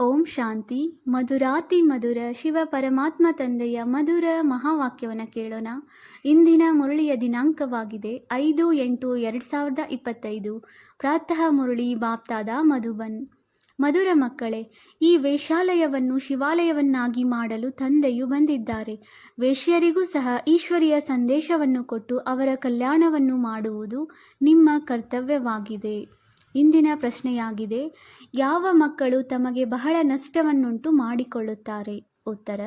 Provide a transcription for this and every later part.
ಓಂ ಶಾಂತಿ. ಮಧುರಾತಿ ಮಧುರ ಶಿವ ಪರಮಾತ್ಮ ತಂದೆಯ ಮಧುರ ಮಹಾವಾಕ್ಯವನ್ನು ಕೇಳೋಣ. ಇಂದಿನ ಮುರಳಿಯ ದಿನಾಂಕವಾಗಿದೆ. ಐದು ಎಂಟು ಎರಡು ಸಾವಿರದ ಇಪ್ಪತ್ತೈದು. ಪ್ರಾತಃ ಮುರಳಿ ಬಾಪ್ತಾದ ಮಧುಬನ್. ಮಧುರ ಮಕ್ಕಳೇ, ಈ ವೇಷಾಲಯವನ್ನು ಶಿವಾಲಯವನ್ನಾಗಿ ಮಾಡಲು ತಂದೆಯು ಬಂದಿದ್ದಾರೆ. ವೇಶ್ಯರಿಗೂ ಸಹ ಈಶ್ವರಿಯ ಸಂದೇಶವನ್ನು ಕೊಟ್ಟು ಅವರ ಕಲ್ಯಾಣವನ್ನು ಮಾಡುವುದು ನಿಮ್ಮ ಕರ್ತವ್ಯವಾಗಿದೆ. ಇಂದಿನ ಪ್ರಶ್ನೆಯಾಗಿದೆ, ಯಾವ ಮಕ್ಕಳು ತಮಗೆ ಬಹಳ ನಷ್ಟವನ್ನುಂಟು ಮಾಡಿಕೊಳ್ಳುತ್ತಾರೆ? ಉತ್ತರ,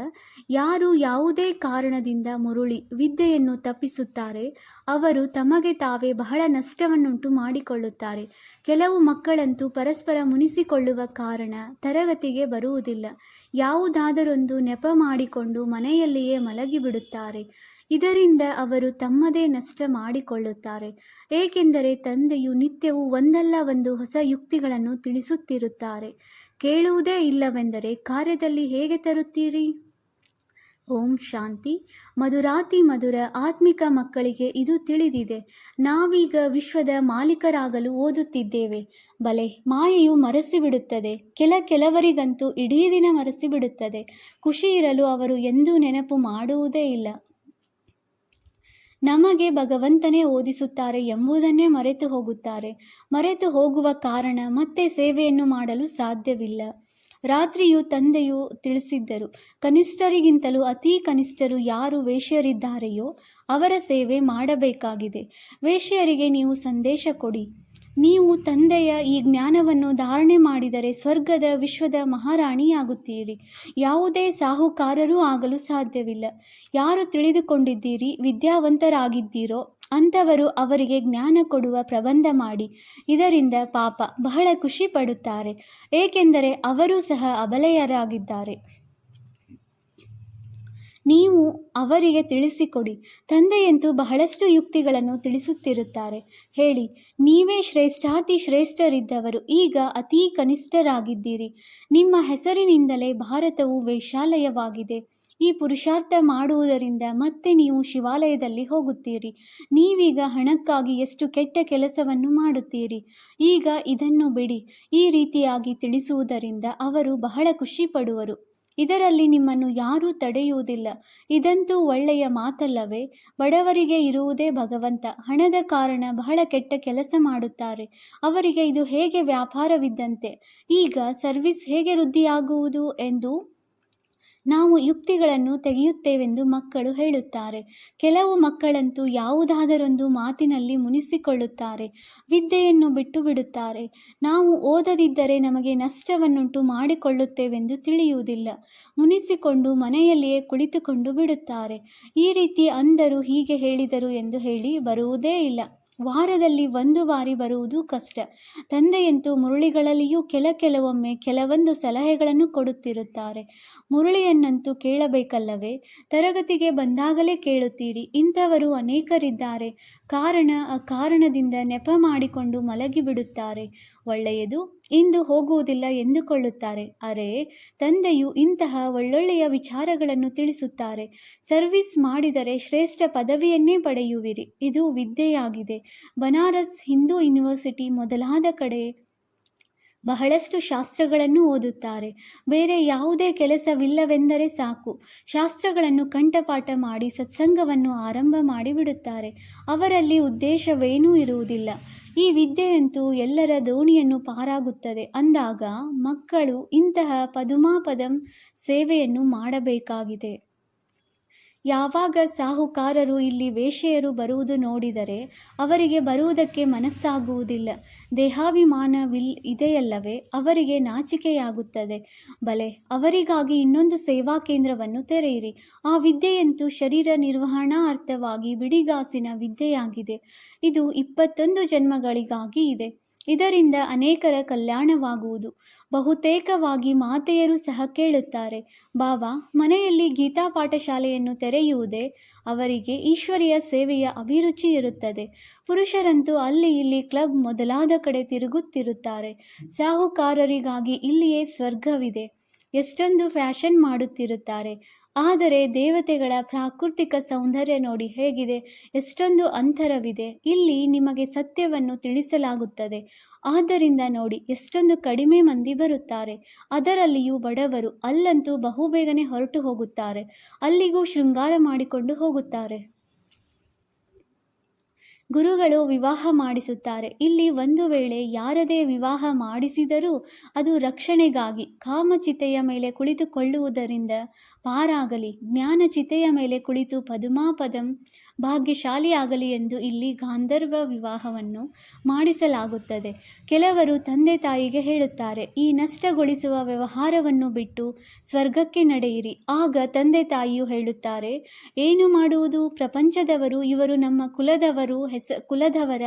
ಯಾರು ಯಾವುದೇ ಕಾರಣದಿಂದ ಮುರುಳಿ ವಿದ್ಯೆಯನ್ನು ತಪ್ಪಿಸುತ್ತಾರೆ, ಅವರು ತಮಗೆ ತಾವೇ ಬಹಳ ನಷ್ಟವನ್ನುಂಟು ಮಾಡಿಕೊಳ್ಳುತ್ತಾರೆ. ಕೆಲವು ಮಕ್ಕಳಂತೂ ಪರಸ್ಪರ ಮುನಿಸಿಕೊಳ್ಳುವ ಕಾರಣ ತರಗತಿಗೆ ಬರುವುದಿಲ್ಲ. ಯಾವುದಾದರೊಂದು ನೆಪ ಮಾಡಿಕೊಂಡು ಮನೆಯಲ್ಲಿಯೇ ಮಲಗಿಬಿಡುತ್ತಾರೆ. ಇದರಿಂದ ಅವರು ತಮ್ಮದೇ ನಷ್ಟ ಮಾಡಿಕೊಳ್ಳುತ್ತಾರೆ. ಏಕೆಂದರೆ ತಂದೆಯು ನಿತ್ಯವೂ ಒಂದಲ್ಲ ಒಂದು ಹೊಸ ಯುಕ್ತಿಗಳನ್ನು ತಿಳಿಸುತ್ತಿರುತ್ತಾರೆ. ಕೇಳುವುದೇ ಇಲ್ಲವೆಂದರೆ ಕಾರ್ಯದಲ್ಲಿ ಹೇಗೆ ತರುತ್ತೀರಿ? ಓಂ ಶಾಂತಿ. ಮಧುರಾತಿ ಮಧುರ ಆತ್ಮಿಕ ಮಕ್ಕಳಿಗೆ ಇದು ತಿಳಿದಿದೆ. ನಾವೀಗ ವಿಶ್ವದ ಮಾಲೀಕರಾಗಲು ಓದುತ್ತಿದ್ದೇವೆ. ಬಲೆ, ಮಾಯೆಯು ಮರೆಸಿಬಿಡುತ್ತದೆ. ಕೆಲ ಕೆಲವರಿಗಂತೂ ಇಡೀ ದಿನ ಮರೆಸಿಬಿಡುತ್ತದೆ. ಖುಷಿ ಇರಲು ಅವರು ಎಂದೂ ನೆನಪು ಮಾಡುವುದೇ ಇಲ್ಲ. ನಮಗೆ ಭಗವಂತನೇ ಓದಿಸುತ್ತಾರೆ ಎಂಬುದನ್ನೇ ಮರೆತು ಹೋಗುತ್ತಾರೆ. ಮರೆತು ಹೋಗುವ ಕಾರಣ ಮತ್ತೆ ಸೇವೆಯನ್ನು ಮಾಡಲು ಸಾಧ್ಯವಿಲ್ಲ. ರಾತ್ರಿಯು ತಂದೆಯು ತಿಳಿಸಿದ್ದರು, ಕನಿಷ್ಠರಿಗಿಂತಲೂ ಅತಿ ಕನಿಷ್ಠರು ಯಾರು ವೇಶ್ಯರಿದ್ದಾರೆಯೋ ಅವರ ಸೇವೆ ಮಾಡಬೇಕಾಗಿದೆ. ವೇಶ್ಯರಿಗೆ ನೀವು ಸಂದೇಶ ಕೊಡಿ. ನೀವು ತಂದೆಯ ಈ ಜ್ಞಾನವನ್ನು ಧಾರಣೆ ಮಾಡಿದರೆ ಸ್ವರ್ಗದ ವಿಶ್ವದ ಮಹಾರಾಣಿಯಾಗುತ್ತೀರಿ. ಯಾವುದೇ ಸಾಹುಕಾರರೂ ಆಗಲು ಸಾಧ್ಯವಿಲ್ಲ. ಯಾರು ತಿಳಿದುಕೊಂಡಿದ್ದೀರಿ, ವಿದ್ಯಾವಂತರಾಗಿದ್ದೀರೋ, ಅಂಥವರು ಅವರಿಗೆ ಜ್ಞಾನ ಕೊಡುವ ಪ್ರಬಂಧ ಮಾಡಿ. ಇದರಿಂದ ಪಾಪ ಬಹಳ ಖುಷಿ ಪಡುತ್ತಾರೆ. ಏಕೆಂದರೆ ಅವರೂ ಸಹ ಅಬಲೆಯರಾಗಿದ್ದಾರೆ. ನೀವು ಅವರಿಗೆ ತಿಳಿಸಿಕೊಡಿ. ತಂದೆಯಂತೂ ಬಹಳಷ್ಟು ಯುಕ್ತಿಗಳನ್ನು ತಿಳಿಸುತ್ತಿರುತ್ತಾರೆ. ಹೇಳಿ, ನೀವೇ ಶ್ರೇಷ್ಠಾತಿ ಶ್ರೇಷ್ಠರಿದ್ದವರು, ಈಗ ಅತೀ ಕನಿಷ್ಠರಾಗಿದ್ದೀರಿ. ನಿಮ್ಮ ಹೆಸರಿನಿಂದಲೇ ಭಾರತವು ವೈಶಾಲಯವಾಗಿದೆ ಈ ಪುರುಷಾರ್ಥ ಮಾಡುವುದರಿಂದ ಮತ್ತೆ ನೀವು ಶಿವಾಲಯದಲ್ಲಿ ಹೋಗುತ್ತೀರಿ. ನೀವೀಗ ಹಣಕ್ಕಾಗಿ ಎಷ್ಟು ಕೆಟ್ಟ ಕೆಲಸವನ್ನು ಮಾಡುತ್ತೀರಿ. ಈಗ ಇದನ್ನು ಬಿಡಿ. ಈ ರೀತಿಯಾಗಿ ತಿಳಿಸುವುದರಿಂದ ಅವರು ಬಹಳ ಖುಷಿ ಪಡುವರು ಇದರಲ್ಲಿ ನಿಮ್ಮನ್ನು ಯಾರೂ ತಡೆಯುವುದಿಲ್ಲ. ಇದಂತೂ ಒಳ್ಳೆಯ ಮಾತಲ್ಲವೇ? ಬಡವರಿಗೆ ಇರುವುದೇ ಭಗವಂತ. ಹಣದ ಕಾರಣ ಬಹಳ ಕೆಟ್ಟ ಕೆಲಸ ಮಾಡುತ್ತಾರೆ. ಅವರಿಗೆ ಇದು ಹೇಗೆ ವ್ಯಾಪಾರವಿದ್ದಂತೆ? ಈಗ ಸರ್ವಿಸ್ ಹೇಗೆ ವೃದ್ಧಿಯಾಗುವುದು ಎಂದು ನಾವು ಯುಕ್ತಿಗಳನ್ನು ತೆಗೆಯುತ್ತೇವೆಂದು ಮಕ್ಕಳು ಹೇಳುತ್ತಾರೆ. ಕೆಲವು ಮಕ್ಕಳಂತೂ ಯಾವುದಾದರೊಂದು ಮಾತಿನಲ್ಲಿ ಮುನಿಸಿಕೊಳ್ಳುತ್ತಾರೆ, ವಿದ್ಯೆಯನ್ನು ಬಿಟ್ಟು ಬಿಡುತ್ತಾರೆ ನಾವು ಓದದಿದ್ದರೆ ನಮಗೆ ನಷ್ಟವನ್ನುಂಟು ಮಾಡಿಕೊಳ್ಳುತ್ತೇವೆಂದು ತಿಳಿಯುವುದಿಲ್ಲ. ಮುನಿಸಿಕೊಂಡು ಮನೆಯಲ್ಲಿಯೇ ಕುಳಿತುಕೊಂಡು ಬಿಡುತ್ತಾರೆ. ಈ ರೀತಿ ಅಂದರು ಹೀಗೆ ಹೇಳಿದರು ಎಂದು ಹೇಳಿ ಬರುವುದೇ ಇಲ್ಲ. ವಾರದಲ್ಲಿ ಒಂದು ಬಾರಿ ಬರುವುದು ಕಷ್ಟ. ತಂದೆಯಂತೂ ಮುರುಳಿಗಳಲ್ಲಿಯೂ ಕೆಲ ಕೆಲವೊಮ್ಮೆ ಕೆಲವೊಂದು ಸಲಹೆಗಳನ್ನು ಕೊಡುತ್ತಿರುತ್ತಾರೆ. ಮುರುಳಿಯನ್ನಂತೂ ಕೇಳಬೇಕಲ್ಲವೇ? ತರಗತಿಗೆ ಬಂದಾಗಲೇ ಕೇಳುತ್ತೀರಿ. ಇಂಥವರು ಅನೇಕರಿದ್ದಾರೆ. ಕಾರಣ ಆ ಕಾರಣದಿಂದ ನೆಪ ಮಾಡಿಕೊಂಡು ಮಲಗಿಬಿಡುತ್ತಾರೆ. ಒಳ್ಳೆಯದು? ಇಂದು ಹೋಗುವುದಿಲ್ಲ ಎಂದುಕೊಳ್ಳುತ್ತಾರೆ. ಅರೆ, ತಂದೆಯು ಇಂತಹ ಒಳ್ಳೊಳ್ಳೆಯ ವಿಚಾರಗಳನ್ನು ತಿಳಿಸುತ್ತಾರೆ. ಸರ್ವಿಸ್ ಮಾಡಿದರೆ ಶ್ರೇಷ್ಠ ಪದವಿಯನ್ನೇ ಪಡೆಯುವಿರಿ. ಇದು ವಿದ್ಯೆಯಾಗಿದೆ. ಬನಾರಸ್ ಹಿಂದೂ ಯೂನಿವರ್ಸಿಟಿ ಮೊದಲಾದ ಕಡೆ ಬಹಳಷ್ಟು ಶಾಸ್ತ್ರಗಳನ್ನು ಓದುತ್ತಾರೆ. ಬೇರೆ ಯಾವುದೇ ಕೆಲಸವಿಲ್ಲವೆಂದರೆ ಸಾಕು. ಶಾಸ್ತ್ರಗಳನ್ನು ಕಂಠಪಾಠ ಮಾಡಿ ಸತ್ಸಂಗವನ್ನು ಆರಂಭ ಮಾಡಿಬಿಡುತ್ತಾರೆ. ಅವರಲ್ಲಿ ಉದ್ದೇಶವೇನೂ ಇರುವುದಿಲ್ಲ. ಈ ವಿದ್ಯೆಯಂತೂ ಎಲ್ಲರ ದೋಣಿಯನ್ನು ಪಾರಾಗುತ್ತದೆ. ಅಂದಾಗ ಮಕ್ಕಳು ಇಂತಹ ಪದುಮಾಪದಂ ಸೇವೆಯನ್ನು ಮಾಡಬೇಕಾಗಿದೆ. ಯಾವಾಗ ಸಾಹುಕಾರರು ಇಲ್ಲಿ ವೇಶ್ಯೆಯರು ಬರುವುದು ನೋಡಿದರೆ ಅವರಿಗೆ ಬರುವುದಕ್ಕೆ ಮನಸ್ಸಾಗುವುದಿಲ್ಲ. ದೇಹಾಭಿಮಾನವಿಲ್ ಇದೆಯಲ್ಲವೇ, ಅವರಿಗೆ ನಾಚಿಕೆಯಾಗುತ್ತದೆ. ಬಲೆ, ಅವರಿಗಾಗಿ ಇನ್ನೊಂದು ಸೇವಾ ಕೇಂದ್ರವನ್ನು ತೆರೆಯಿರಿ. ಆ ವಿದ್ಯೆಯಂತೂ ಶರೀರ ನಿರ್ವಹಣಾ ಅರ್ಥವಾಗಿ ಬಿಡಿಗಾಸಿನ ವಿದ್ಯೆಯಾಗಿದೆ. ಇದು ಇಪ್ಪತ್ತೊಂದು ಜನ್ಮಗಳಿಗಾಗಿ ಇದೆ. ಇದರಿಂದ ಅನೇಕರ ಕಲ್ಯಾಣವಾಗುವುದು. ಬಹುತೇಕವಾಗಿ ಮಾತೆಯರು ಸಹ ಕೇಳುತ್ತಾರೆ, ಬಾಬಾ, ಮನೆಯಲ್ಲಿ ಗೀತಾ ಪಾಠಶಾಲೆಯನ್ನು ತೆರೆಯುವುದೇ ಅವರಿಗೆ ಈಶ್ವರಿಯ ಸೇವೆಯ ಅಭಿರುಚಿ ಇರುತ್ತದೆ ಪುರುಷರಂತೂ ಅಲ್ಲಿ ಇಲ್ಲಿ ಕ್ಲಬ್ ಮೊದಲಾದ ಕಡೆ ತಿರುಗುತ್ತಿರುತ್ತಾರೆ. ಸಾಹುಕಾರರಿಗಾಗಿ ಇಲ್ಲಿಯೇ ಸ್ವರ್ಗವಿದೆ. ಎಷ್ಟೊಂದು ಫ್ಯಾಷನ್ ಮಾಡುತ್ತಿರುತ್ತಾರೆ. ಆದರೆ ದೇವತೆಗಳ ಪ್ರಾಕೃತಿಕ ಸೌಂದರ್ಯ ನೋಡಿ ಹೇಗಿದೆ. ಎಷ್ಟೊಂದು ಅಂತರವಿದೆ. ಇಲ್ಲಿ ನಿಮಗೆ ಸತ್ಯವನ್ನು ತಿಳಿಸಲಾಗುತ್ತದೆ. ಆದ್ದರಿಂದ ನೋಡಿ, ಎಷ್ಟೊಂದು ಕಡಿಮೆ ಮಂದಿ ಬರುತ್ತಾರೆ. ಅದರಲ್ಲಿಯೂ ಬಡವರು ಅಲ್ಲಂತೂ ಬಹುಬೇಗನೆ ಹೊರಟು ಹೋಗುತ್ತಾರೆ. ಅಲ್ಲಿಗೂ ಶೃಂಗಾರ ಮಾಡಿಕೊಂಡು ಹೋಗುತ್ತಾರೆ. ಗುರುಗಳು ವಿವಾಹ ಮಾಡಿಸುತ್ತಾರೆ. ಇಲ್ಲಿ ಒಂದು ವೇಳೆ ಯಾರದೇ ವಿವಾಹ ಮಾಡಿಸಿದರೂ ಅದು ರಕ್ಷಣೆಗಾಗಿ ಕಾಮಚಿತೆಯ ಮೇಲೆ ಕುಳಿತುಕೊಳ್ಳುವುದರಿಂದ ಪಾರಾಗಲಿ. ಜ್ಞಾನಚಿತೆಯ ಮೇಲೆ ಕುಳಿತು ಪದುಮಾಪದಂ ಭಾಗ್ಯಶಾಲಿಯಾಗಲಿ ಎಂದು ಇಲ್ಲಿ ಗಾಂಧರ್ವ ವಿವಾಹವನ್ನು ಮಾಡಿಸಲಾಗುತ್ತದೆ. ಕೆಲವರು ತಂದೆ ತಾಯಿಗೆ ಹೇಳುತ್ತಾರೆ, ಈ ನಷ್ಟಗೊಳಿಸುವ ವ್ಯವಹಾರವನ್ನು ಬಿಟ್ಟು ಸ್ವರ್ಗಕ್ಕೆ ನಡೆಯಿರಿ. ಆಗ ತಂದೆ ತಾಯಿಯು ಹೇಳುತ್ತಾರೆ, ಏನು ಮಾಡುವುದು? ಪ್ರಪಂಚದವರು, ಇವರು ನಮ್ಮ ಕುಲದವರು ಹೆಸ, ಕುಲದವರ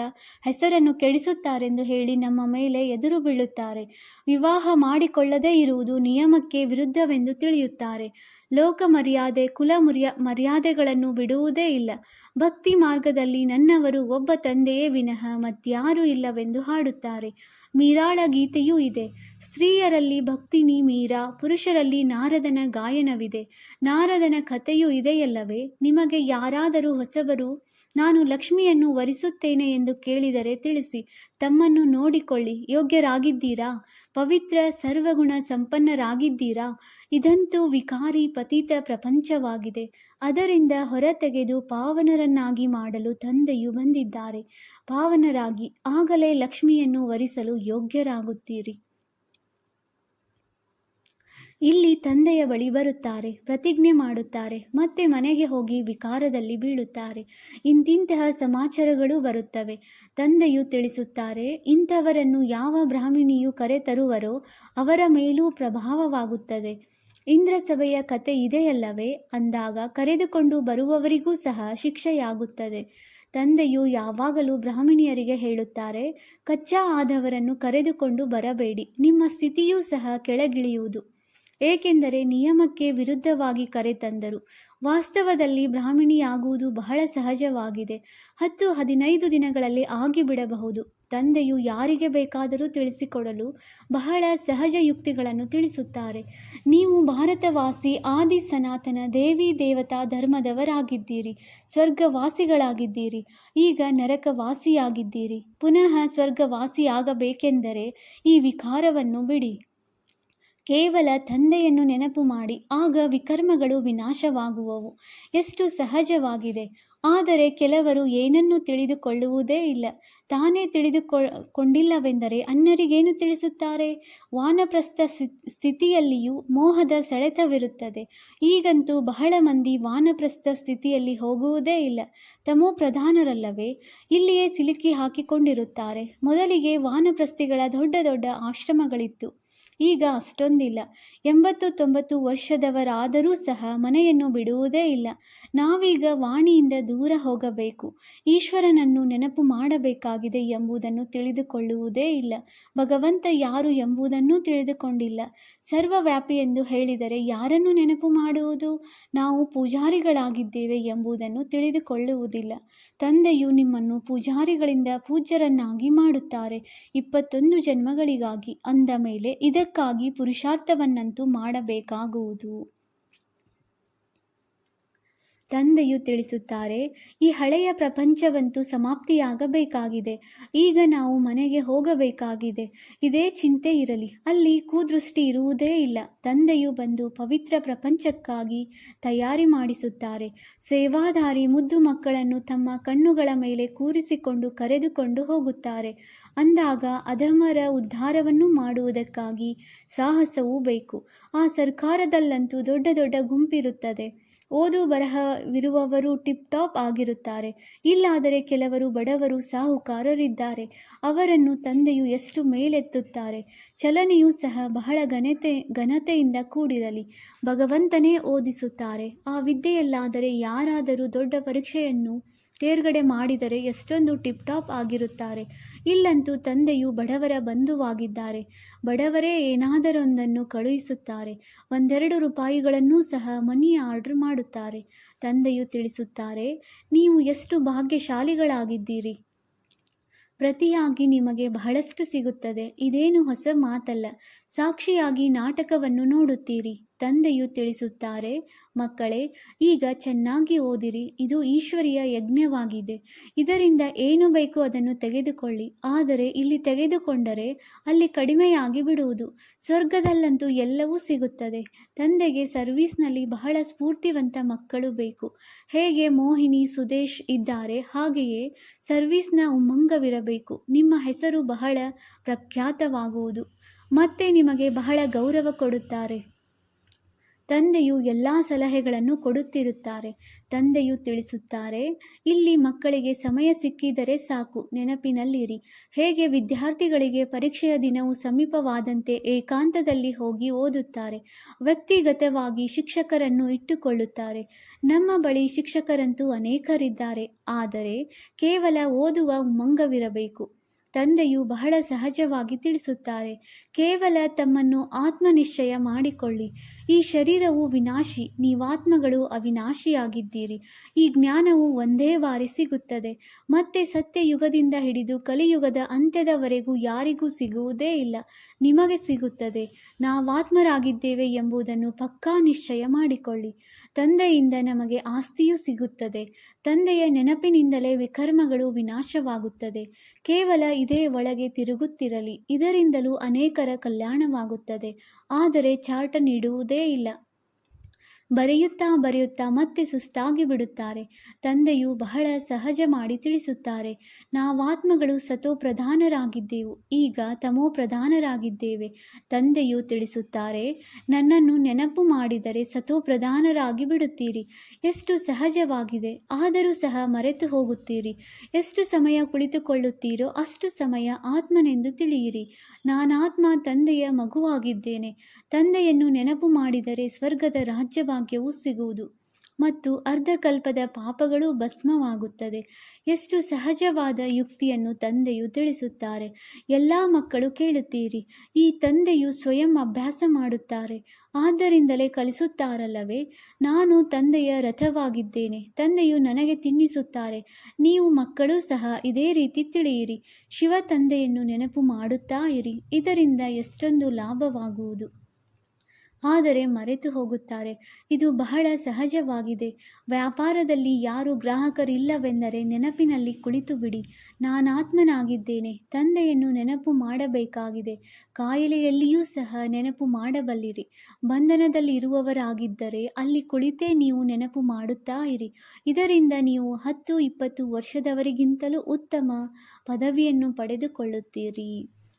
ಹೆಸರನ್ನು ಕೆಡಿಸುತ್ತಾರೆಂದು ಹೇಳಿ ನಮ್ಮ ಮೇಲೆ ಎದುರು ಬೀಳುತ್ತಾರೆ. ವಿವಾಹ ಮಾಡಿಕೊಳ್ಳದೇ ಇರುವುದು ನಿಯಮಕ್ಕೆ ವಿರುದ್ಧವೆಂದು ತಿಳಿಯುತ್ತಾರೆ. ಲೋಕ ಮರ್ಯಾದೆ, ಕುಲ ಮುರ್ಯ, ಮರ್ಯಾದೆಗಳನ್ನು ಬಿಡುವುದೇ ಇಲ್ಲ. ಭಕ್ತಿ ಮಾರ್ಗದಲ್ಲಿ ನನ್ನವರು ಒಬ್ಬ ತಂದೆಯೇ ವಿನಃ ಮತ್ಯಾರೂ ಇಲ್ಲವೆಂದು ಹಾಡುತ್ತಾರೆ. ಮೀರಾಳ ಗೀತೆಯೂ ಇದೆ. ಸ್ತ್ರೀಯರಲ್ಲಿ ಭಕ್ತಿನಿ ಮೀರಾ, ಪುರುಷರಲ್ಲಿ ನಾರದನ ಗಾಯನವಿದೆ. ನಾರದನ ಕಥೆಯೂ ಇದೆಯಲ್ಲವೇ? ನಿಮಗೆ ಯಾರಾದರೂ ಹೊಸಬರು ನಾನು ಲಕ್ಷ್ಮಿಯನ್ನು ವರಿಸುತ್ತೇನೆ ಎಂದು ಕೇಳಿದರೆ ತಿಳಿಸಿ, ತಮ್ಮನ್ನು ನೋಡಿಕೊಳ್ಳಿ. ಯೋಗ್ಯರಾಗಿದ್ದೀರಾ? ಪವಿತ್ರ ಸರ್ವಗುಣ ಸಂಪನ್ನರಾಗಿದ್ದೀರಾ? ಇದಂತೂ ವಿಕಾರಿ ಪತಿತ ಪ್ರಪಂಚವಾಗಿದೆ. ಅದರಿಂದ ಹೊರತೆಗೆದು ಪಾವನರನ್ನಾಗಿ ಮಾಡಲು ತಂದೆಯು ಬಂದಿದ್ದಾರೆ. ಪಾವನರಾಗಿ, ಆಗಲೇ ಲಕ್ಷ್ಮಿಯನ್ನು ವರಿಸಲು ಯೋಗ್ಯರಾಗುತ್ತೀರಿ. ಇಲ್ಲಿ ತಂದೆಯ ಬಳಿ ಬರುತ್ತಾರೆ, ಪ್ರತಿಜ್ಞೆ ಮಾಡುತ್ತಾರೆ, ಮತ್ತೆ ಮನೆಗೆ ಹೋಗಿ ವಿಕಾರದಲ್ಲಿ ಬೀಳುತ್ತಾರೆ. ಇಂತಿಂತಹ ಸಮಾಚಾರಗಳು ಬರುತ್ತವೆ. ತಂದೆಯು ತಿಳಿಸುತ್ತಾರೆ, ಇಂಥವರನ್ನು ಯಾವ ಬ್ರಾಹ್ಮಣಿಯು ಕರೆತರುವರೋ ಅವರ ಮೇಲೂ ಪ್ರಭಾವವಾಗುತ್ತದೆ. ಇಂದ್ರಸಭೆಯ ಕತೆ ಇದೆಯಲ್ಲವೇ? ಅಂದಾಗ ಕರೆದುಕೊಂಡು ಬರುವವರಿಗೂ ಸಹ ಶಿಕ್ಷೆಯಾಗುತ್ತದೆ. ತಂದೆಯು ಯಾವಾಗಲೂ ಬ್ರಾಹ್ಮಣಿಯರಿಗೆ ಹೇಳುತ್ತಾರೆ, ಕಚ್ಚಾ ಆದವರನ್ನು ಕರೆದುಕೊಂಡು ಬರಬೇಡಿ, ನಿಮ್ಮ ಸ್ಥಿತಿಯೂ ಸಹ ಕೆಳಗಿಳಿಯುವುದು. ಏಕೆಂದರೆ ನಿಯಮಕ್ಕೆ ವಿರುದ್ಧವಾಗಿ ಕರೆತಂದರು ವಾಸ್ತವದಲ್ಲಿ ಬ್ರಾಹ್ಮಿಣಿಯಾಗುವುದು ಬಹಳ ಸಹಜವಾಗಿದೆ. ಹತ್ತು ಹದಿನೈದು ದಿನಗಳಲ್ಲಿ ಆಗಿಬಿಡಬಹುದು. ತಂದೆಯು ಯಾರಿಗೆ ಬೇಕಾದರೂ ತಿಳಿಸಿಕೊಡಲು ಬಹಳ ಸಹಜ ಯುಕ್ತಿಗಳನ್ನು ತಿಳಿಸುತ್ತಾರೆ. ನೀವು ಭಾರತವಾಸಿ, ಆದಿ ಸನಾತನ, ದೇವಿ ದೇವತಾ ಧರ್ಮದವರಾಗಿದ್ದೀರಿ, ಸ್ವರ್ಗವಾಸಿಗಳಾಗಿದ್ದೀರಿ, ಈಗ ನರಕವಾಸಿಯಾಗಿದ್ದೀರಿ. ಪುನಃ ಸ್ವರ್ಗವಾಸಿಯಾಗಬೇಕೆಂದರೆ ಈ ವಿಕಾರವನ್ನು ಬಿಡಿ. ಕೇವಲ ತಂದೆಯನ್ನು ನೆನಪು ಮಾಡಿ, ಆಗ ವಿಕರ್ಮಗಳು ವಿನಾಶವಾಗುವವು. ಎಷ್ಟು ಸಹಜವಾಗಿದೆ. ಆದರೆ ಕೆಲವರು ಏನನ್ನು ತಿಳಿದುಕೊಳ್ಳುವುದೇ ಇಲ್ಲ. ತಾನೇ ತಿಳಿದುಕೊಂಡಿಲ್ಲವೆಂದರೆ ಅನ್ನರಿಗೇನು ತಿಳಿಸುತ್ತಾರೆ? ವಾನಪ್ರಸ್ಥ ಸ್ಥಿತಿಯಲ್ಲಿಯೂ ಮೋಹದ ಸೆಳೆತವಿರುತ್ತದೆ. ಈಗಂತೂ ಬಹಳ ಮಂದಿ ವಾನಪ್ರಸ್ಥ ಸ್ಥಿತಿಯಲ್ಲಿ ಹೋಗುವುದೇ ಇಲ್ಲ. ತಮೋ ಪ್ರಧಾನರಲ್ಲವೇ? ಇಲ್ಲಿಯೇ ಸಿಲುಕಿ ಹಾಕಿಕೊಂಡಿರುತ್ತಾರೆ. ಮೊದಲಿಗೆ ವಾನಪ್ರಸ್ಥಿಗಳ ದೊಡ್ಡ ದೊಡ್ಡ ಆಶ್ರಮಗಳಿತ್ತು. ಈಗ ಅಷ್ಟೊಂದಿಲ್ಲ. ಎಂಬತ್ತು ತೊಂಬತ್ತು ವರ್ಷದವರಾದರೂ ಸಹ ಮನೆಯನ್ನು ಬಿಡುವುದೇ ಇಲ್ಲ. ನಾವೀಗ ವಾಣಿಯಿಂದ ದೂರ ಹೋಗಬೇಕು. ಈಶ್ವರನನ್ನು ನೆನಪು ಮಾಡಬೇಕಾಗಿದೆ ಎಂಬುದನ್ನು ತಿಳಿದುಕೊಳ್ಳುವುದೇ ಇಲ್ಲ. ಭಗವಂತ ಯಾರು ಎಂಬುದನ್ನು ತಿಳಿದುಕೊಂಡಿಲ್ಲ. ಸರ್ವವ್ಯಾಪಿ ಎಂದು ಹೇಳಿದರೆ ಯಾರನ್ನು ನೆನಪು ಮಾಡುವುದು? ನಾವು ಪೂಜಾರಿಗಳಾಗಿದ್ದೇವೆ ಎಂಬುದನ್ನು ತಿಳಿದುಕೊಳ್ಳುವುದಿಲ್ಲ. ತಂದೆಯು ನಿಮ್ಮನ್ನು ಪೂಜಾರಿಗಳಿಂದ ಪೂಜ್ಯರನ್ನಾಗಿ ಮಾಡುತ್ತಾರೆ. ಇಪ್ಪತ್ತೊಂದು ಜನ್ಮಗಳಿಗಾಗಿ ಅಂದ ಮೇಲೆ ಇದಕ್ಕಾಗಿ ಪುರುಷಾರ್ಥವನ್ನಂತೂ ಮಾಡಬೇಕಾಗುವುದು. ತಂದೆಯು ತಿಳಿಸುತ್ತಾರೆ, ಈ ಹಳೆಯ ಪ್ರಪಂಚವಂತೂ ಸಮಾಪ್ತಿಯಾಗಬೇಕಾಗಿದೆ, ಈಗ ನಾವು ಮನೆಗೆ ಹೋಗಬೇಕಾಗಿದೆ, ಇದೇ ಚಿಂತೆ ಇರಲಿ, ಅಲ್ಲಿ ಕೂದೃಷ್ಟಿ ಇರುವುದೇ ಇಲ್ಲ, ತಂದೆಯು ಬಂದು ಪವಿತ್ರ ಪ್ರಪಂಚಕ್ಕಾಗಿ ತಯಾರಿ ಮಾಡಿಸುತ್ತಾರೆ, ಸೇವಾದಾರಿ ಮುದ್ದು ಮಕ್ಕಳನ್ನು ತಮ್ಮ ಕಣ್ಣುಗಳ ಮೇಲೆ ಕೂರಿಸಿಕೊಂಡು ಕರೆದುಕೊಂಡು ಹೋಗುತ್ತಾರೆ, ಅಂದಾಗ ಅಧಮರ ಉದ್ಧಾರವನ್ನು ಮಾಡುವುದಕ್ಕಾಗಿ ಸಾಹಸವೂ ಬೇಕು, ಆ ಸರ್ಕಾರದಲ್ಲಂತೂ ದೊಡ್ಡ ದೊಡ್ಡ ಗುಂಪಿರುತ್ತದೆ. ಓದು ಬರಹವಿರುವವರು ಟಿಪ್ ಟಾಪ್ ಆಗಿರುತ್ತಾರೆ. ಇಲ್ಲಾದರೆ ಕೆಲವರು ಬಡವರು ಸಾಹುಕಾರರಿದ್ದಾರೆ. ಅವರನ್ನು ತಂದೆಯು ಎಷ್ಟು ಮೇಲೆತ್ತುತ್ತಾರೆ. ಚಲನೆಯೂ ಸಹ ಬಹಳ ಘನತೆ, ಘನತೆಯಿಂದ ಕೂಡಿರಲಿ. ಭಗವಂತನೇ ಓದಿಸುತ್ತಾರೆ. ಆ ವಿದ್ಯೆಯಲ್ಲಾದರೆ ಯಾರಾದರೂ ದೊಡ್ಡ ಪರೀಕ್ಷೆಯನ್ನು ತೇರ್ಗಡೆ ಮಾಡಿದರೆ ಎಷ್ಟೊಂದು ಟಿಪ್ ಟಾಪ್ ಆಗಿರುತ್ತಾರೆ. ಇಲ್ಲಂತೂ ತಂದೆಯು ಬಡವರ ಬಂಧುವಾಗಿದ್ದಾರೆ. ಬಡವರೇ ಏನಾದರೊಂದನ್ನು ಕಳುಹಿಸುತ್ತಾರೆ. ಒಂದೆರಡು ರೂಪಾಯಿಗಳನ್ನೂ ಸಹ ಮನಿ ಆರ್ಡರ್ ಮಾಡುತ್ತಾರೆ. ತಂದೆಯು ತಿಳಿಸುತ್ತಾರೆ, ನೀವು ಎಷ್ಟು ಭಾಗ್ಯಶಾಲಿಗಳಾಗಿದ್ದೀರಿ. ಪ್ರತಿಯಾಗಿ ನಿಮಗೆ ಬಹಳಷ್ಟು ಸಿಗುತ್ತದೆ. ಇದೇನು ಹೊಸ ಮಾತಲ್ಲ. ಸಾಕ್ಷಿಯಾಗಿ ನಾಟಕವನ್ನು ನೋಡುತ್ತೀರಿ. ತಂದೆಯು ತಿಳಿಸುತ್ತಾರೆ, ಮಕ್ಕಳೇ, ಈಗ ಚೆನ್ನಾಗಿ ಓದಿರಿ, ಇದು ಈಶ್ವರಿಯ ಯಜ್ಞವಾಗಿದೆ. ಇದರಿಂದ ಏನು ಬೇಕು ಅದನ್ನು ತೆಗೆದುಕೊಳ್ಳಿ. ಆದರೆ ಇಲ್ಲಿ ತೆಗೆದುಕೊಂಡರೆ ಅಲ್ಲಿ ಕಡಿಮೆಯಾಗಿ ಬಿಡುವುದು. ಸ್ವರ್ಗದಲ್ಲಂತೂ ಎಲ್ಲವೂ ಸಿಗುತ್ತದೆ. ತಂದೆಗೆ ಸರ್ವೀಸ್ನಲ್ಲಿ ಬಹಳ ಸ್ಫೂರ್ತಿವಂತ ಮಕ್ಕಳು ಬೇಕು. ಹೇಗೆ ಮೋಹಿನಿ, ಸುದೇಶ್ ಇದ್ದಾರೆ, ಹಾಗೆಯೇ ಸರ್ವೀಸ್ನ ಉಮ್ಮಂಗವಿರಬೇಕು. ನಿಮ್ಮ ಹೆಸರು ಬಹಳ ಪ್ರಖ್ಯಾತವಾಗುವುದು. ಮತ್ತೆ ನಿಮಗೆ ಬಹಳ ಗೌರವ ಕೊಡುತ್ತಾರೆ. ತಂದೆಯು ಎಲ್ಲ ಸಲಹೆಗಳನ್ನು ಕೊಡುತ್ತಿರುತ್ತಾರೆ. ತಂದೆಯು ತಿಳಿಸುತ್ತಾರೆ, ಇಲ್ಲಿ ಮಕ್ಕಳಿಗೆ ಸಮಯ ಸಿಕ್ಕಿದರೆ ಸಾಕು, ನೆನಪಿನಲ್ಲಿರಿ. ಹೇಗೆ ವಿದ್ಯಾರ್ಥಿಗಳಿಗೆ ಪರೀಕ್ಷೆಯ ದಿನವು ಸಮೀಪವಾದಂತೆ ಏಕಾಂತದಲ್ಲಿ ಹೋಗಿ ಓದುತ್ತಾರೆ. ವ್ಯಕ್ತಿಗತವಾಗಿ ಶಿಕ್ಷಕರನ್ನು ಇಟ್ಟುಕೊಳ್ಳುತ್ತಾರೆ. ನಮ್ಮ ಬಳಿ ಶಿಕ್ಷಕರಂತೂ ಅನೇಕರಿದ್ದಾರೆ, ಆದರೆ ಕೇವಲ ಓದುವ ಉಮ್ಮಂಗವಿರಬೇಕು ತಂದೆಯು ಬಹಳ ಸಹಜವಾಗಿ ತಿಳಿಸುತ್ತಾರೆ, ಕೇವಲ ತಮ್ಮನ್ನು ಆತ್ಮನಿಶ್ಚಯ ಮಾಡಿಕೊಳ್ಳಿ. ಈ ಶರೀರವು ವಿನಾಶಿ, ನೀವಾತ್ಮಗಳು ಅವಿನಾಶಿಯಾಗಿದ್ದೀರಿ. ಈ ಜ್ಞಾನವು ಒಂದೇ ಬಾರಿ ಸಿಗುತ್ತದೆ. ಮತ್ತೆ ಸತ್ಯಯುಗದಿಂದ ಹಿಡಿದು ಕಲಿಯುಗದ ಅಂತ್ಯದವರೆಗೂ ಯಾರಿಗೂ ಸಿಗುವುದೇ ಇಲ್ಲ, ನಿಮಗೆ ಸಿಗುತ್ತದೆ. ನಾವಾತ್ಮರಾಗಿದ್ದೇವೆ ಎಂಬುದನ್ನು ಪಕ್ಕಾ ನಿಶ್ಚಯ ಮಾಡಿಕೊಳ್ಳಿ. ತಂದೆಯಿಂದ ನಮಗೆ ಆಸ್ತಿಯೂ ಸಿಗುತ್ತದೆ. ತಂದೆಯ ನೆನಪಿನಿಂದಲೇ ವಿಕರ್ಮಗಳು ವಿನಾಶವಾಗುತ್ತದೆ. ಕೇವಲ ಇದೇ ಒಳಗೆ ತಿರುಗುತ್ತಿರಲಿ. ಇದರಿಂದಲೂ ಅನೇಕರ ಕಲ್ಯಾಣವಾಗುತ್ತದೆ. ಆದರೆ ಚಾರ್ಟ ನೀಡುವುದೇ ಇಲ್ಲ. ಬರೆಯುತ್ತಾ ಬರೆಯುತ್ತಾ ಮತ್ತೆ ಸುಸ್ತಾಗಿ ಬಿಡುತ್ತಾರೆ. ತಂದೆಯು ಬಹಳ ಸಹಜ ಮಾಡಿ ತಿಳಿಸುತ್ತಾರೆ. ನಾವಾತ್ಮಗಳು ಸತೋ ಪ್ರಧಾನರಾಗಿದ್ದೆವು, ಈಗ ತಮೋ ಪ್ರಧಾನರಾಗಿದ್ದೇವೆ. ತಂದೆಯು ತಿಳಿಸುತ್ತಾರೆ, ನನ್ನನ್ನು ನೆನಪು ಮಾಡಿದರೆ ಸತೋ ಪ್ರಧಾನರಾಗಿ ಬಿಡುತ್ತೀರಿ. ಎಷ್ಟು ಸಹಜವಾಗಿದೆ, ಆದರೂ ಸಹ ಮರೆತು ಹೋಗುತ್ತೀರಿ. ಎಷ್ಟು ಸಮಯ ಕುಳಿತುಕೊಳ್ಳುತ್ತೀರೋ ಅಷ್ಟು ಸಮಯ ಆತ್ಮನೆಂದು ತಿಳಿಯಿರಿ. ನಾನಾತ್ಮ ತಂದೆಯ ಮಗುವಾಗಿದ್ದೇನೆ. ತಂದೆಯನ್ನು ನೆನಪು ಮಾಡಿದರೆ ಸ್ವರ್ಗದ ರಾಜ್ಯಭಾಗ್ಯವು ಸಿಗುವುದು ಮತ್ತು ಅರ್ಧಕಲ್ಪದ ಪಾಪಗಳು ಭಸ್ಮವಾಗುತ್ತದೆ. ಎಷ್ಟು ಸಹಜವಾದ ಯುಕ್ತಿಯನ್ನು ತಂದೆಯು ತಿಳಿಸುತ್ತಾರೆ. ಎಲ್ಲ ಮಕ್ಕಳು ಕೇಳುತ್ತೀರಿ, ಈ ತಂದೆಯು ಸ್ವಯಂ ಅಭ್ಯಾಸ ಮಾಡುತ್ತಾರೆ, ಆದ್ದರಿಂದಲೇ ಕಲಿಸುತ್ತಾರಲ್ಲವೇ? ನಾನು ತಂದೆಯ ರಥವಾಗಿದ್ದೇನೆ, ತಂದೆಯು ನನಗೆ ತಿನ್ನಿಸುತ್ತಾರೆ, ನೀವು ಮಕ್ಕಳು ಸಹ ಇದೇ ರೀತಿ ತಿಳಿಯಿರಿ, ಶಿವ ತಂದೆಯನ್ನು ನೆನಪು ಮಾಡುತ್ತಾ ಇರಿ, ಇದರಿಂದ ಎಷ್ಟೊಂದು ಲಾಭವಾಗುವುದು. ಆದರೆ ಮರೆತು ಹೋಗುತ್ತಾರೆ. ಇದು ಬಹಳ ಸಹಜವಾಗಿದೆ. ವ್ಯಾಪಾರದಲ್ಲಿ ಯಾರು ಗ್ರಾಹಕರಿಲ್ಲವೆಂದರೆ ನೆನಪಿನಲ್ಲಿ ಕುಳಿತು ಬಿಡಿ ನಾನಾತ್ಮನಾಗಿದ್ದೇನೆ. ತಂದೆಯನ್ನು ನೆನಪು ಮಾಡಬೇಕಾಗಿದೆ. ಕಾಯಿಲೆಯಲ್ಲಿಯೂ ಸಹ ನೆನಪು ಮಾಡಬಲ್ಲಿರಿ. ಬಂಧನದಲ್ಲಿ ಇರುವವರಾಗಿದ್ದರೆ ಅಲ್ಲಿ ಕುಳಿತೇ ನೀವು ನೆನಪು ಮಾಡುತ್ತಾ ಇರಿ. ಇದರಿಂದ ನೀವು ಹತ್ತು, ಇಪ್ಪತ್ತು ವರ್ಷದವರಿಗಿಂತಲೂ ಉತ್ತಮ ಪದವಿಯನ್ನು ಪಡೆದುಕೊಳ್ಳುತ್ತೀರಿ.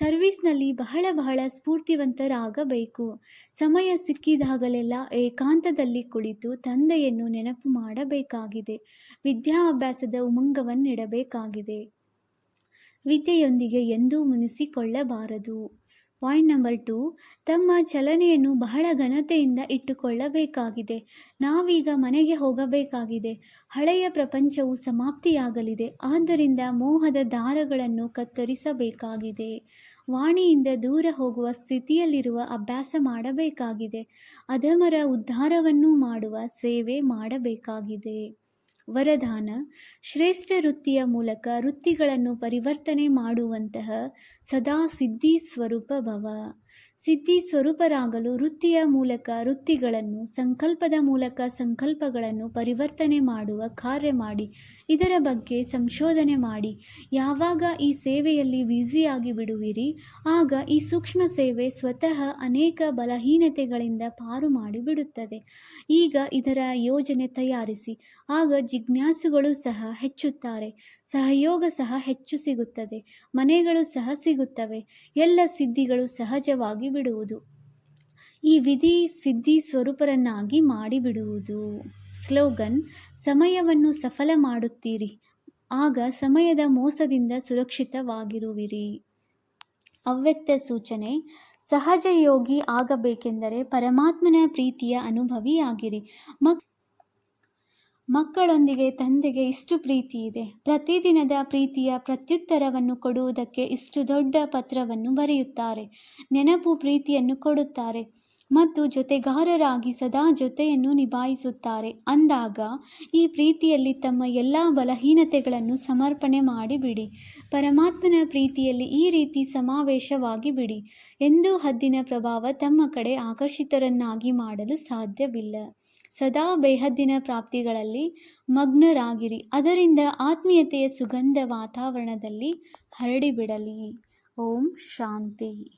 ಸರ್ವೀಸ್ನಲ್ಲಿ ಬಹಳ ಬಹಳ ಸ್ಫೂರ್ತಿವಂತರಾಗಬೇಕು. ಸಮಯ ಸಿಕ್ಕಿದಾಗಲೆಲ್ಲ ಏಕಾಂತದಲ್ಲಿ ಕುಳಿತು ತಂದೆಯನ್ನು ನೆನಪು ಮಾಡಬೇಕಾಗಿದೆ. ವಿದ್ಯಾಭ್ಯಾಸದ ಉಮಂಗವನ್ನಿಡಬೇಕಾಗಿದೆ. ವಿದ್ಯೆಯೊಂದಿಗೆ ಎಂದೂ ಮುನಿಸಿಕೊಳ್ಳಬಾರದು. ಪಾಯಿಂಟ್ ನಂಬರ್ ಟು, ತಮ್ಮ ಚಲನೆಯನ್ನು ಬಹಳ ಘನತೆಯಿಂದ ಇಟ್ಟುಕೊಳ್ಳಬೇಕಾಗಿದೆ. ನಾವೀಗ ಮನೆಗೆ ಹೋಗಬೇಕಾಗಿದೆ. ಹಳೆಯ ಪ್ರಪಂಚವು ಸಮಾಪ್ತಿಯಾಗಲಿದೆ. ಆದ್ದರಿಂದ ಮೋಹದ ದಾರಗಳನ್ನು ಕತ್ತರಿಸಬೇಕಾಗಿದೆ. ವಾಣಿಯಿಂದ ದೂರ ಹೋಗುವ ಸ್ಥಿತಿಯಲ್ಲಿರುವ ಅಭ್ಯಾಸ ಮಾಡಬೇಕಾಗಿದೆ. ಅಧಮರ ಉದ್ಧಾರವನ್ನು ಮಾಡುವ ಸೇವೆ ಮಾಡಬೇಕಾಗಿದೆ. ವರದಾನ, ಶ್ರೇಷ್ಠ ವೃತ್ತಿಯ ಮೂಲಕ ವೃತ್ತಿಗಳನ್ನು ಪರಿವರ್ತನೆ ಮಾಡುವಂತಹ ಸದಾ ಸಿದ್ಧಿ ಸ್ವರೂಪ ಭವ. ಸಿದ್ಧಿ ಸ್ವರೂಪರಾಗಲು ವೃತ್ತಿಯ ಮೂಲಕ ವೃತ್ತಿಗಳನ್ನು, ಸಂಕಲ್ಪದ ಮೂಲಕ ಸಂಕಲ್ಪಗಳನ್ನು ಪರಿವರ್ತನೆ ಮಾಡುವ ಕಾರ್ಯ ಮಾಡಿ, ಇದರ ಬಗ್ಗೆ ಸಂಶೋಧನೆ ಮಾಡಿ. ಯಾವಾಗ ಈ ಸೇವೆಯಲ್ಲಿ ಬ್ಯುಸಿಯಾಗಿ ಬಿಡುವಿರಿ ಆಗ ಈ ಸೂಕ್ಷ್ಮ ಸೇವೆ ಸ್ವತಃ ಅನೇಕ ಬಲಹೀನತೆಗಳಿಂದ ಪಾರು ಮಾಡಿಬಿಡುತ್ತದೆ. ಈಗ ಇದರ ಯೋಜನೆ ತಯಾರಿಸಿ, ಆಗ ಜಿಜ್ಞಾಸುಗಳು ಸಹ ಹೆಚ್ಚುತ್ತಾರೆ. ಸಹಯೋಗ ಸಹ ಹೆಚ್ಚು ಸಿಗುತ್ತದೆ. ಮನೆಗಳು ಸಹ ಸಿಗುತ್ತವೆ. ಎಲ್ಲ ಸಿದ್ಧಿಗಳು ಸಹಜವಾಗಿ ಬಿಡುವುದು. ಈ ವಿಧಿ ಸಿದ್ಧಿ ಸ್ವರೂಪರನ್ನಾಗಿ ಮಾಡಿಬಿಡುವುದು. ಸ್ಲೋಗನ್, ಸಮಯವನ್ನು ಸಫಲ ಮಾಡುತ್ತೀರಿ. ಆಗ ಸಮಯದ ಮೋಸದಿಂದ ಸುರಕ್ಷಿತವಾಗಿರುವಿರಿ. ಅವ್ಯಕ್ತ ಸೂಚನೆ ಸಹಜ ಯೋಗಿ ಆಗಬೇಕೆಂದರೆ ಪರಮಾತ್ಮನ ಪ್ರೀತಿಯ ಅನುಭವಿಯಾಗಿರಿ. ಮಕ್ ಮಕ್ಕಳೊಂದಿಗೆ ತಂದೆಗೆ ಇಷ್ಟು ಪ್ರೀತಿ ಇದೆ. ಪ್ರತಿದಿನದ ಪ್ರೀತಿಯ ಪ್ರತ್ಯುತ್ತರವನ್ನು ಕೊಡುವುದಕ್ಕೆ ಇಷ್ಟು ದೊಡ್ಡ ಪತ್ರವನ್ನು ಬರೆಯುತ್ತಾರೆ. ನೆನಪು ಪ್ರೀತಿಯನ್ನು ಕೊಡುತ್ತಾರೆ ಮತ್ತು ಜೊತೆಗಾರರಾಗಿ ಸದಾ ಜೊತೆಯನ್ನು ನಿಭಾಯಿಸುತ್ತಾರೆ. ಅಂದಾಗ ಈ ಪ್ರೀತಿಯಲ್ಲಿ ತಮ್ಮ ಎಲ್ಲ ಬಲಹೀನತೆಗಳನ್ನು ಸಮರ್ಪಣೆ ಮಾಡಿಬಿಡಿ. ಪರಮಾತ್ಮನ ಪ್ರೀತಿಯಲ್ಲಿ ಈ ರೀತಿ ಸಮಾವೇಶವಾಗಿ ಬಿಡಿ ಎಂದೂ ಹದ್ದಿನ ಪ್ರಭಾವ ತಮ್ಮ ಕಡೆ ಆಕರ್ಷಿತರನ್ನಾಗಿ ಮಾಡಲು ಸಾಧ್ಯವಿಲ್ಲ. ಸದಾ ಬೇಹದ್ದಿನ ಪ್ರಾಪ್ತಿಗಳಲ್ಲಿ ಮಗ್ನರಾಗಿರಿ. ಅದರಿಂದ ಆತ್ಮೀಯತೆಯ ಸುಗಂಧ ವಾತಾವರಣದಲ್ಲಿ ಹರಡಿಬಿಡಲಿ. ಓಂ ಶಾಂತಿ.